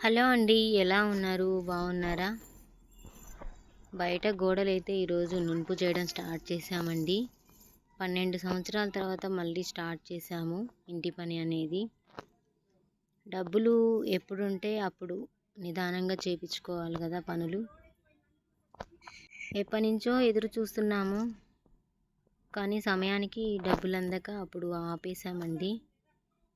Hello అండి ఎలా ఉన్నారు? బాగున్నారా? బయట గోడలు అయితే ఈరోజు నునుపు చేయడం స్టార్ట్ చేసామండి పన్నెండు సంవత్సరాల తర్వాత మళ్ళీ స్టార్ట్ చేసాము ఇంటి పని అనేది. డబ్బులు ఎప్పుడుంటే అప్పుడు నిదానంగా చేపించుకోవాలి కదా పనులు. ఎప్పటి నుంచో ఎదురు చూస్తున్నాము. కానీ సమయానికి డబ్బులు అందక అప్పుడు ఆపేసామండి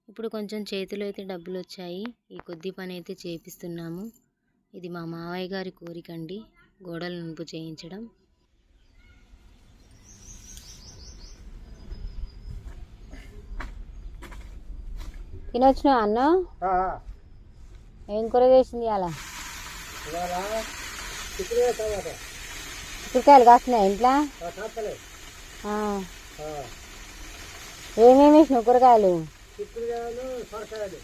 ఇప్పుడు కొంచెం చేతిలో అయితే డబ్బులు వచ్చాయి ఈ కొద్ది పని అయితే చేపిస్తున్నాము. ఇది మా మావయ్య గారి కోరిక అండి గోడలు నుంపు చేయించడం. తినొచ్చిన అన్న? ఏం కూర చేసింది అలా చిక్కుడుకాయలు కాస్తున్నాయి ఇంట్లో. ఏమేమి వేసినావు కూరగాయలు? సొరకాయలు.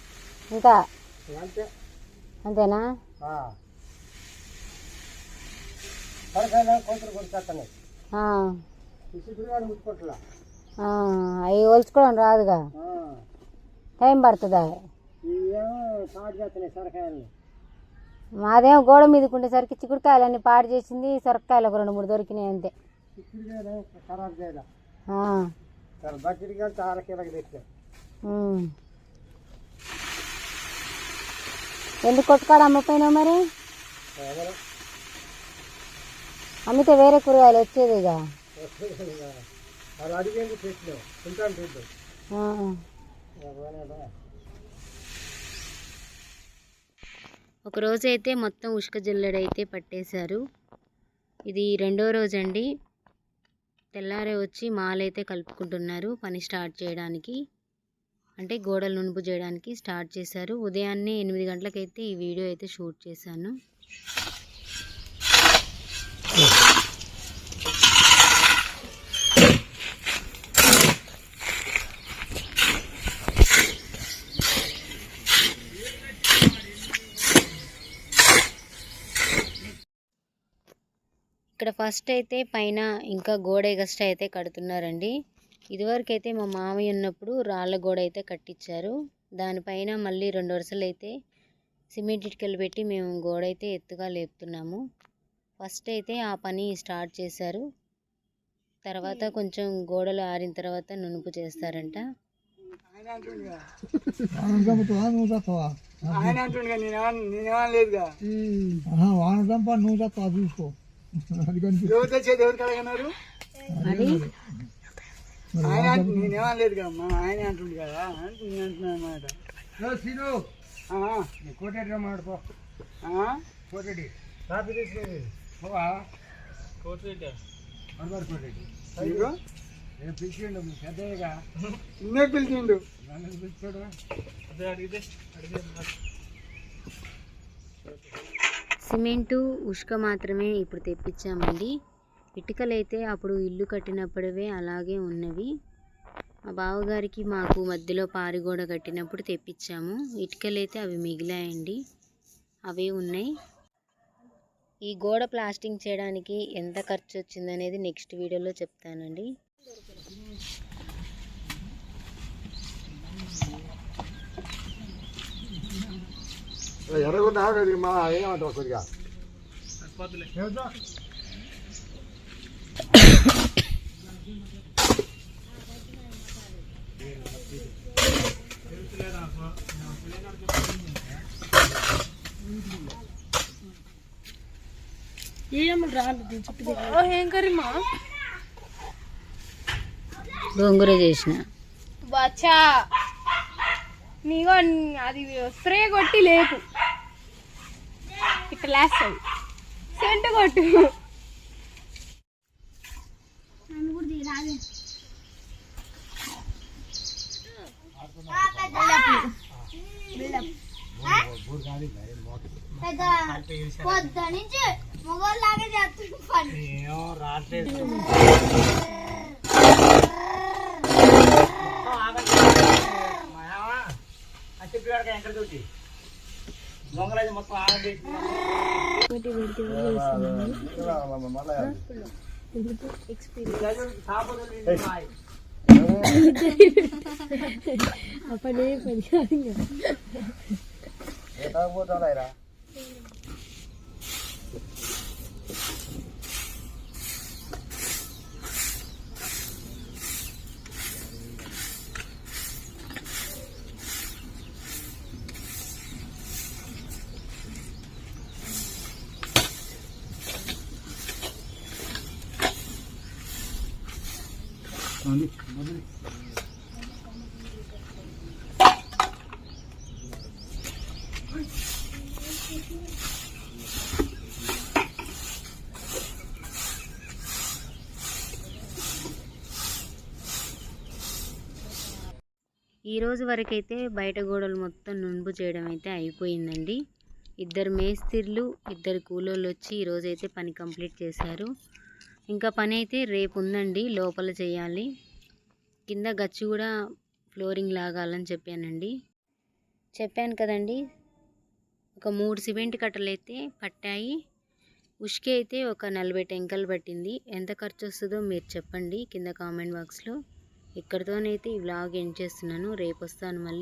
ఇంకా? అంతే. అంతేనా? సొరకాయలు ముట్టుకోట్లా. అవి ఒలుచుకోవడం రాదుగా. టైం పడుతుందా? మాదేమో గోడ మీదకి ఉండేసరికి చిక్కుడుకాయలన్నీ పాడు చేసింది సొరకాయలు ఒక రెండు మూడు దొరికినాయి అంతే. ఎందుకు కొట్టుకాడ అమ్మపోయినావు మరి? అమ్మితే వేరే కూరగాయలు వచ్చేది ఇక. ఒకరోజు అయితే మొత్తం ఉష్క జల్లెడైతే పట్టేశారు. ఇది రెండో రోజు అండి. తెల్లారే వచ్చి మాలైతే కలుపుకుంటున్నారు పని స్టార్ట్ చేయడానికి. అంటే గోడలు నునుపు చేయడానికి స్టార్ట్ చేశారు. ఉదయాన్నే ఎనిమిది గంటలకైతే ఈ వీడియో అయితే షూట్ చేశాను. ఇక్కడ ఫస్ట్ అయితే పైన ఇంకా గోడ ఎగస్ట్రా అయితే కడుతున్నారండి. ఇదివరకు అయితే మా మామయ్య ఉన్నప్పుడు రాళ్ళ గోడ అయితే కట్టించారు దానిపైన మళ్ళీ రెండు వరుసలు అయితే సిమెంట్ ఇటుకలు పెట్టి మేము గోడ అయితే ఎత్తుగా లేపుతున్నాము. ఫస్ట్ అయితే ఆ పని స్టార్ట్ చేశారు. తర్వాత కొంచెం గోడలు ఆరిన తర్వాత నునుపు చేస్తారంట. అది ఆయన అంటు- ఆయన అంటుండు కదా నేను అంటున్నాను అనమాట కాపీ నేను పిలిచిండు నిన్నే పిలిచిండు. నన్ను పిలిచాడు? సిమెంటు ఉష్క మాత్రమే ఇప్పుడు తెప్పించామండి. ఇటుకలు అయితే అప్పుడు ఇల్లు కట్టినప్పుడవే అలాగే ఉన్నవి. మా బావగారికి మాకు మధ్యలో పారిగోడ కట్టినప్పుడు తెప్పించాము. ఇటుకలు అయితే అవి మిగిలాయండి. అవే ఉన్నాయి. ఈ గోడ ప్లాస్టింగ్ చేయడానికి ఎంత ఖర్చు వచ్చిందనేది నెక్స్ట్ వీడియోలో చెప్తానండి. ఎర్రగుండా మా ఏమంటావు కొద్దిగా గోంగూర చేసిన. బచ్చా. నీగో అది స్ప్రే కొట్టి లేపు. ఇట్లా లేస్తుంది సెంట్ కొట్టు. పొద్దు నుంచి మొగోళ్ళలాగా చేస్తుంది పని పని పని పోతారా ఈ రోజు వరకైతే బయట గోడలు మొత్తం నునుపు చేయడం అయితే అయిపోయిందండి. ఇద్దరు మేస్తిర్లు ఇద్దరు కూలోళ్ళు వచ్చి ఈరోజైతే పని కంప్లీట్ చేశారు. ఇంకా పని అయితే రేపు ఉందండి లోపల చేయాలి. కింద గచ్చు కూడా ఫ్లోరింగ్ లాగాలని చెప్పానండి. చెప్పాను కదండి ఒక మూడు సిమెంట్ కట్టలు అయితే పట్టాయి. ఉష్కి అయితే ఒక నలభై టెంకలు పట్టింది. ఎంత ఖర్చు వస్తుందో మీరు చెప్పండి కింద కామెంట్ బాక్స్లో. ఇక్కడితోనైతే ఈ వ్లాగ్ ఎండ్ చేస్తున్నాను. రేపు వస్తాను మళ్ళీ.